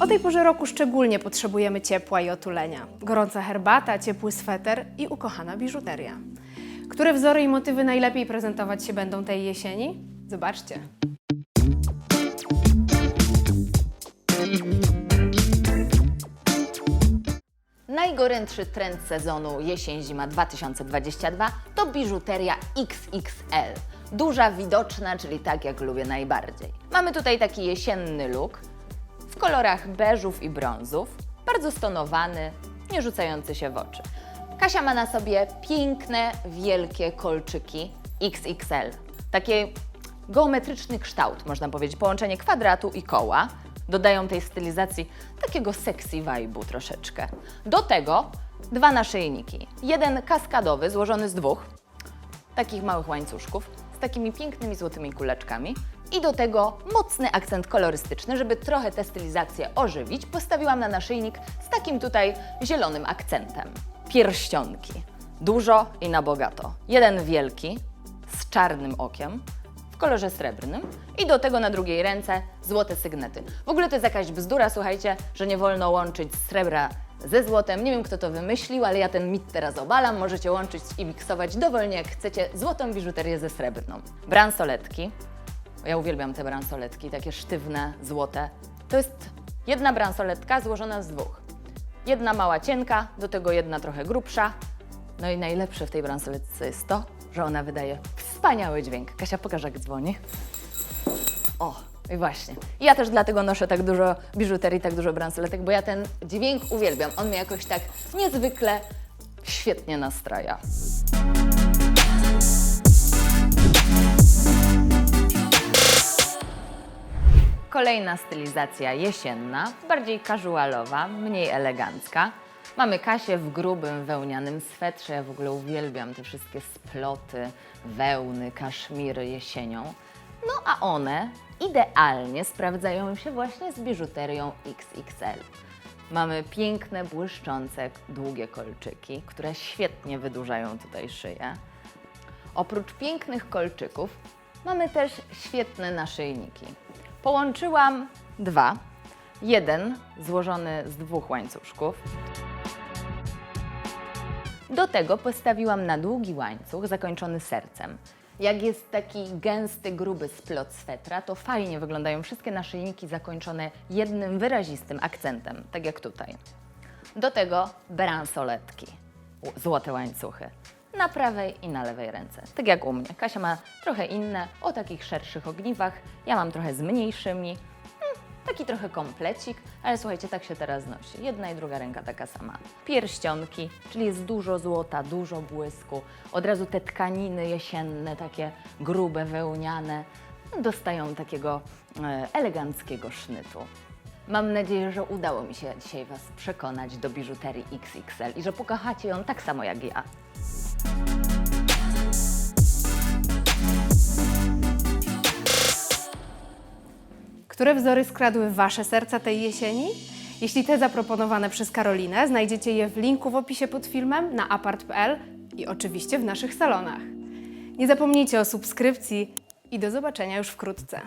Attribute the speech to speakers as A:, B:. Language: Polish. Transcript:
A: O tej porze roku szczególnie potrzebujemy ciepła i otulenia. Gorąca herbata, ciepły sweter i ukochana biżuteria. Które wzory i motywy najlepiej prezentować się będą tej jesieni? Zobaczcie.
B: Najgorętszy trend sezonu jesień-zima 2022 to biżuteria XXL. Duża, widoczna, czyli tak jak lubię najbardziej. Mamy tutaj taki jesienny look w kolorach beżów i brązów, bardzo stonowany, nie rzucający się w oczy. Kasia ma na sobie piękne, wielkie kolczyki XXL. Takie geometryczny kształt, można powiedzieć, połączenie kwadratu i koła. Dodają tej stylizacji takiego sexy vibe'u troszeczkę. Do tego dwa naszyjniki. Jeden kaskadowy, złożony z dwóch takich małych łańcuszków z takimi pięknymi złotymi kuleczkami. I do tego mocny akcent kolorystyczny, żeby trochę tę stylizację ożywić, postawiłam na naszyjnik z takim tutaj zielonym akcentem. Pierścionki. Dużo i na bogato. Jeden wielki z czarnym okiem w kolorze srebrnym i do tego na drugiej ręce złote sygnety. W ogóle to jest jakaś bzdura, słuchajcie, że nie wolno łączyć srebra ze złotem. Nie wiem, kto to wymyślił, ale ja ten mit teraz obalam. Możecie łączyć i miksować dowolnie, jak chcecie, złotą biżuterię ze srebrną. Bransoletki. Ja uwielbiam te bransoletki, takie sztywne, złote. To jest jedna bransoletka złożona z dwóch. Jedna mała cienka, do tego jedna trochę grubsza. No i najlepsze w tej bransoletce jest to, że ona wydaje wspaniały dźwięk. Kasia, pokaż jak dzwoni. O, i właśnie. Ja też dlatego noszę tak dużo biżuterii, tak dużo bransoletek, bo ja ten dźwięk uwielbiam. On mnie jakoś tak niezwykle świetnie nastraja. Kolejna stylizacja jesienna, bardziej casualowa, mniej elegancka. Mamy Kasię w grubym wełnianym swetrze. Ja w ogóle uwielbiam te wszystkie sploty, wełny, kaszmiry jesienią. No a one idealnie sprawdzają się właśnie z biżuterią XXL. Mamy piękne, błyszczące, długie kolczyki, które świetnie wydłużają tutaj szyję. Oprócz pięknych kolczyków mamy też świetne naszyjniki. Połączyłam dwa. Jeden złożony z dwóch łańcuszków. Do tego postawiłam na długi łańcuch zakończony sercem. Jak jest taki gęsty, gruby splot swetra, to fajnie wyglądają wszystkie naszyjniki zakończone jednym wyrazistym akcentem, tak jak tutaj. Do tego bransoletki, złote łańcuchy. Na prawej i na lewej ręce. Tak jak u mnie. Kasia ma trochę inne, o takich szerszych ogniwach. Ja mam trochę z mniejszymi. Hmm, Taki trochę komplecik, ale słuchajcie, tak się teraz nosi. Jedna i druga ręka taka sama. Pierścionki, czyli jest dużo złota, dużo błysku. Od razu te tkaniny jesienne, takie grube, wełniane, dostają takiego e, eleganckiego sznytu. Mam nadzieję, że udało mi się dzisiaj Was przekonać do biżuterii XXL i że pokochacie ją tak samo jak ja.
A: Które wzory skradły Wasze serca tej jesieni? Jeśli te zaproponowane przez Karolinę, znajdziecie je w linku w opisie pod filmem, na apart.pl i oczywiście w naszych salonach. Nie zapomnijcie o subskrypcji i do zobaczenia już wkrótce.